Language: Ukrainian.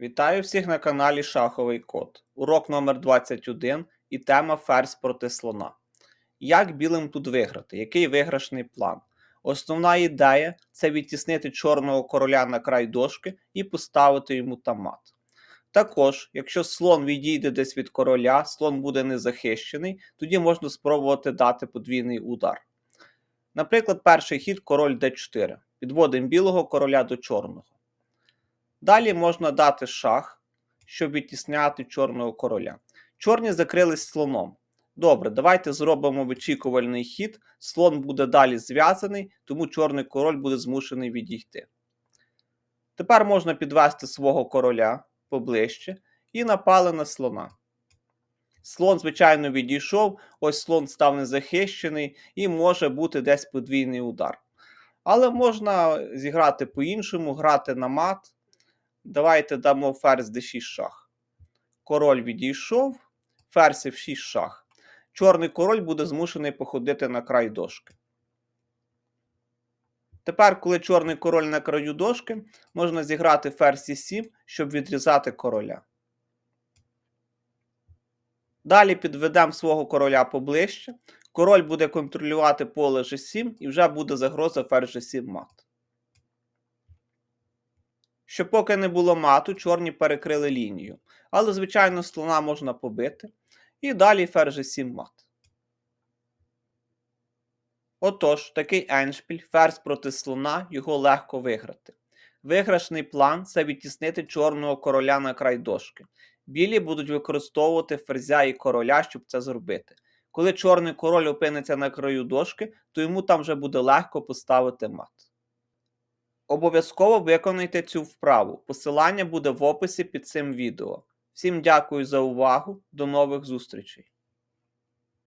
Вітаю всіх на каналі Шаховий Код. Урок номер 21 і тема Ферзь проти слона. Як білим тут виграти? Який виграшний план? Основна ідея це відтіснити чорного короля на край дошки і поставити йому там мат. Також, якщо слон відійде десь від короля, слон буде незахищений, тоді можна спробувати дати подвійний удар. Наприклад, перший хід король d4. Підводимо білого короля до чорного. Далі можна дати шах, щоб відтісняти чорного короля. Чорні закрились слоном. Добре, давайте зробимо вичікувальний хід. Слон буде далі зв'язаний, тому чорний король буде змушений відійти. Тепер можна підвести свого короля поближче і напали на слона. Слон, звичайно, відійшов, ось слон став незахищений і може бути десь подвійний удар. Але можна зіграти по-іншому, грати на мат. Давайте дамо ферзь d6 шах. Король відійшов, ферзь f6 шах. Чорний король буде змушений походити на край дошки. Тепер, коли чорний король на краю дошки, можна зіграти ферзь e7, щоб відрізати короля. Далі підведемо свого короля поближче. Король буде контролювати поле G7 і вже буде загроза ферзь G7 мат. Щоб поки не було мату, чорні перекрили лінію. Але, звичайно, слона можна побити. І далі ферзь G7 мат. Отож, такий еншпіль, ферзь проти слона, його легко виграти. Виграшний план це відтіснити чорного короля на край дошки. Білі будуть використовувати ферзя і короля, щоб це зробити. Коли чорний король опиниться на краю дошки, то йому там вже буде легко поставити мат. Обов'язково виконайте цю вправу. Посилання буде в описі під цим відео. Всім дякую за увагу, до нових зустрічей!